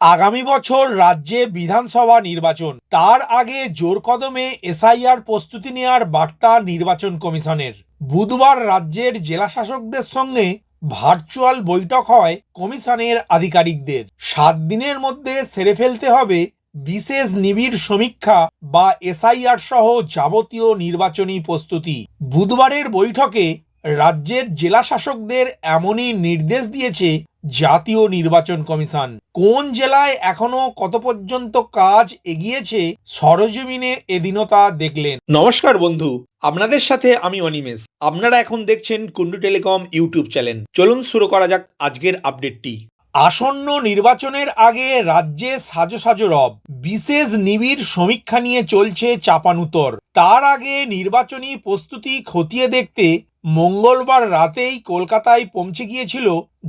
আগামী বছর রাজ্যে বিধানসভা নির্বাচন। তার আগে জোর কদমে এসআইআর প্রস্তুতি নেওয়ার বার্তা নির্বাচন কমিশনের। বুধবার রাজ্যের জেলা শাসকদের সঙ্গে ভার্চুয়াল বৈঠক হয় কমিশনের আধিকারিকদের। সাত দিনের মধ্যে সেরে ফেলতে হবে বিশেষ নিবিড় সমীক্ষা বা এসআইআর সহ যাবতীয় নির্বাচনী প্রস্তুতি। বুধবারের বৈঠকে রাজ্যের জেলা শাসকদের এমনই নির্দেশ দিয়েছে জাতীয় নির্বাচন কমিশন। কোন জেলায় এখনও কত পর্যন্ত কাজ এগিয়েছে সরজমিনে এদিনও তা দেখলেন। নমস্কার বন্ধু আপনাদের সাথে আমি অনিমেষ। আপনারা এখন দেখছেন কুন্ডু টেলিকম ইউটিউব চ্যানেল। চলুন শুরু করা যাক আজকের আপডেটটি। আসন্ন নির্বাচনের আগে রাজ্যে সাজো সাজো রব বিশেষ নিবিড় সমীক্ষা নিয়ে চলছে চাপানুতর। তার আগে নির্বাচনী প্রস্তুতি খতিয়ে দেখতে মঙ্গলবার রাতেই কলকাতায় পৌঁছে গিয়েছিল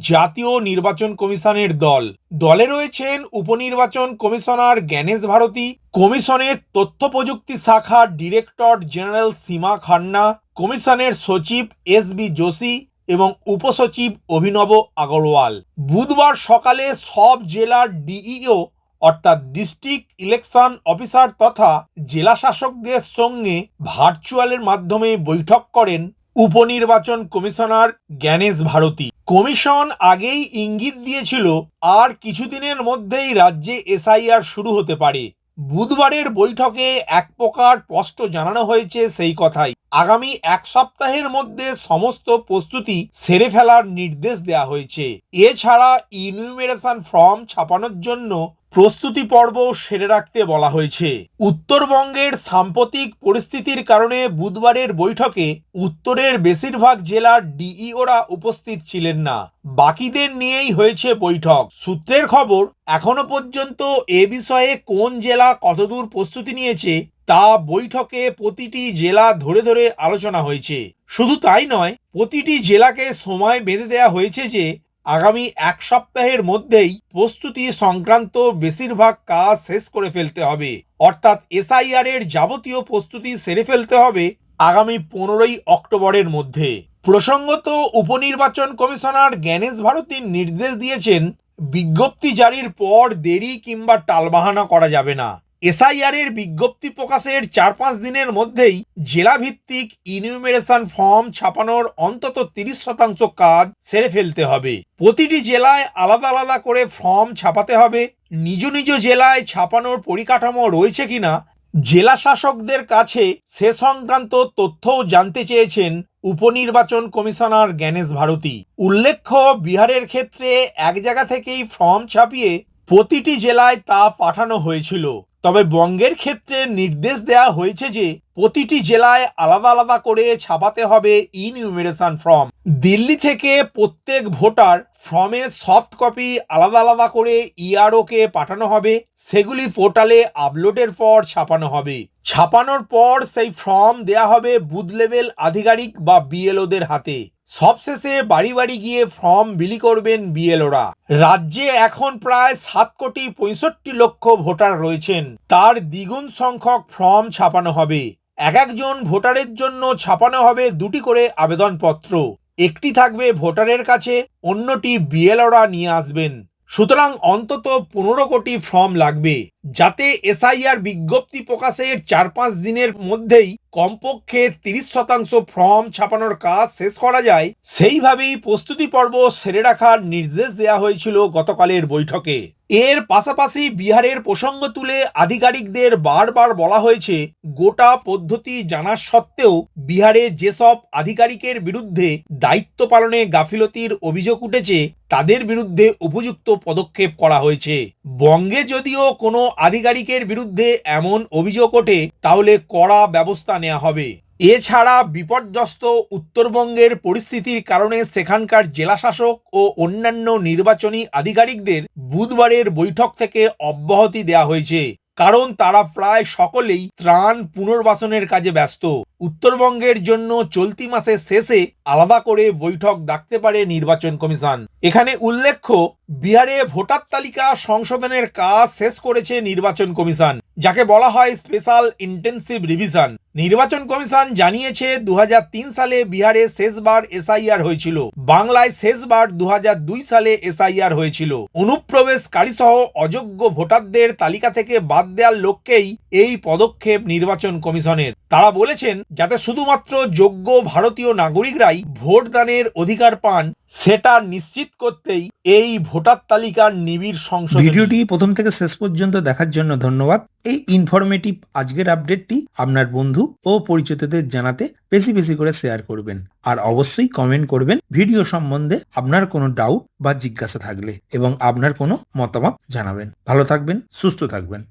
জাতীয় নির্বাচন কমিশনের দল। দলে রয়েছেন উপনির্বাচন কমিশনার জ্ঞানেশ ভারতী, কমিশনের তথ্য প্রযুক্তি শাখার ডিরেক্টর জেনারেল সীমা খান্না, কমিশনের সচিব এস বি যোশী এবং উপসচিব অভিনব আগরওয়াল। বুধবার সকালে সব জেলার ডিইও অর্থাৎ ডিস্ট্রিক্ট ইলেকশন অফিসার তথা জেলা শাসকদের সঙ্গে ভার্চুয়ালের মাধ্যমে বৈঠক করেন উপনির্বাচন কমিশনার জ্ঞানেশ ভারতী। কমিশন আগেই ইঙ্গিত দিয়েছিল, আর কিছুদিনের মধ্যেই রাজ্যে এসআইআর শুরু হতে পারে। বুধবারের বৈঠকে এক প্রকার স্পষ্ট জানানো হয়েছে সেই কথাই। আগামী এক সপ্তাহের মধ্যে সমস্ত প্রস্তুতি সেরে ফেলার নির্দেশ দেওয়া হয়েছে। এছাড়া ইনিউমেরেশন ফর্ম ছাপানোর জন্য প্রস্তুতি পর্ব সেরে রাখতে বলা হয়েছে। উত্তরবঙ্গের সাম্প্রতিক পরিস্থিতির কারণে বুধবারের বৈঠকে উত্তরের বেশিরভাগ জেলার ডিইওরা উপস্থিত ছিলেন না। বাকিদের নিয়েই হয়েছে বৈঠক। সূত্রের খবর, এখনও পর্যন্ত এ বিষয়ে কোন জেলা কতদূর প্রস্তুতি নিয়েছে তা বৈঠকে প্রতিটি জেলা ধরে ধরে আলোচনা হয়েছে। শুধু তাই নয়, প্রতিটি জেলাকে সময় বেঁধে দেওয়া হয়েছে যে আগামী এক সপ্তাহের মধ্যেই প্রস্তুতি সংক্রান্ত বেশিরভাগ কাজ শেষ করে ফেলতে হবে। অর্থাৎ এসআইআর এর যাবতীয় প্রস্তুতি সেরে ফেলতে হবে আগামী পনেরোই অক্টোবরের মধ্যে। প্রসঙ্গত উপনির্বাচন কমিশনার জ্ঞানেশ ভারতীর নির্দেশ দিয়েছেন, বিজ্ঞপ্তি জারির পর দেরি কিংবা টালবাহানা করা যাবে না। এসআইআর এর বিজ্ঞপ্তি প্রকাশের চার পাঁচ দিনের মধ্যেই জেলাভিত্তিক ইনিউমেরেশন ফর্ম ছাপানোর অন্তত তিরিশ শতাংশ কাজ সেরে ফেলতে হবে। প্রতিটি জেলায় আলাদা আলাদা করে ফর্ম ছাপাতে হবে। নিজ নিজ জেলায় ছাপানোর পরিকাঠামো রয়েছে কিনা, জেলা শাসকদের কাছে সে সংক্রান্ত তথ্যও জানতে চেয়েছেন উপনির্বাচন কমিশনার জ্ঞানেশ ভারতী। উল্লেখ্য, বিহারের ক্ষেত্রে এক জায়গা থেকেই ফর্ম ছাপিয়ে প্রতিটি জেলায় তা পাঠানো হয়েছিল। তবে বঙ্গের ক্ষেত্রে নির্দেশ দেওয়া হয়েছে যে প্রতিটি জেলায় আলাদা আলাদা করে ছাপাতে হবে ইনইউমিনেশন ফর্ম দিল্লি থেকে প্রত্যেক ভোটার ফর্মের সফট কপি আলাদা আলাদা করে ইআরওকে পাঠানো হবে, সেগুলি পোর্টালে আপলোডের পর ছাপানো হবে। ছাপানোর পর সেই ফর্ম দেয়া হবে বুথ লেভেল আধিকারিক বা বিএলওদের হাতে। সবশেষে বাড়ি বাড়ি গিয়ে ফর্ম বিলি করবেন বিএলওরা। রাজ্যে এখন প্রায় সাত কোটি পঁয়ষট্টি লক্ষ ভোটার রয়েছেন। তার দ্বিগুণ সংখ্যক ফর্ম ছাপানো হবে। এক একজন ভোটারের জন্য ছাপানো হবে দুটি করে আবেদনপত্র। একটি থাকবে ভোটারের কাছে, অন্যটি বিএলওরা নিয়ে আসবেন। সুতরাং অন্তত পনেরো কোটি ফর্ম লাগবে, যাতে এসআইআর বিজ্ঞপ্তি প্রকাশের চার পাঁচ দিনের মধ্যেই কমপক্ষে তিরিশ শতাংশ ফর্ম ছাপানোর কাজ শেষ করা যায়। সেইভাবেই প্রস্তুতি পর্ব সেরে রাখার নির্দেশ দেওয়া হয়েছিল গতকালের বৈঠকে। এর পাশাপাশি বিহারের প্রসঙ্গ তুলে আধিকারিকদের বারবার বলা হয়েছে, গোটা পদ্ধতি জানা সত্ত্বেও বিহারে যেসব আধিকারিকের বিরুদ্ধে দায়িত্ব পালনে গাফিলতির অভিযোগ উঠেছে, তাদের বিরুদ্ধে উপযুক্ত পদক্ষেপ করা হয়েছে। বঙ্গে যদিও কোনো আধিকারিকের বিরুদ্ধে এমন অভিযোগ ওঠে, তাহলে কড়া ব্যবস্থা নেওয়া হবে। এছাড়া বিপর্যস্ত উত্তরবঙ্গের পরিস্থিতির কারণে সেখানকার জেলাশাসক ও অন্যান্য নির্বাচনী আধিকারিকদের বুধবারের বৈঠক থেকে অব্যাহতি দেওয়া হয়েছে। কারণ তারা প্রায় সকলেই ত্রাণ পুনর্বাসনের কাজে ব্যস্ত। উত্তরবঙ্গের জন্য চলতি মাসের শেষে আলাদা করে বৈঠক ডাকতে পারে নির্বাচন কমিশন। এখানে উল্লেখ্য, বিহারে ভোটার তালিকা সংশোধনের কাজ শেষ করেছে নির্বাচন কমিশন, যাকে বলা হয় স্পেশাল ইন্টেন্সিভ রিভিশন। নির্বাচন কমিশন জানিয়েছে দু হাজার তিন সালে বিহারে শেষবার এসআইআর হয়েছিল। বাংলায় শেষবার দু হাজার দুই সালে এসআইআর হয়েছিল। অনুপ্রবেশকারী সহ অযোগ্য ভোটারদের তালিকা থেকে বাদ দেওয়ার লক্ষ্যেই এই পদক্ষেপ নির্বাচন কমিশনের। তারা বলেছেন যাতে শুধুমাত্র যোগ্য ভারতীয় নাগরিকরাই ভোটদানের অধিকার পান, সেটা নিশ্চিত করতেই এই ভোটার তালিকার নিবিড় সংশোধন। ভিডিওটি প্রথম থেকে শেষ পর্যন্ত দেখার জন্য ধন্যবাদ। এই ইনফরমেটিভ আজকের আপডেটটি আপনার বন্ধু ও পরিচিতদের জানাতে বেশি বেশি করে শেয়ার করবেন। আর অবশ্যই কমেন্ট করবেন ভিডিও সম্বন্ধে আপনার কোনো ডাউট বা জিজ্ঞাসা থাকলে এবং আপনার কোনো মতামত জানাবেন। ভালো থাকবেন, সুস্থ থাকবেন।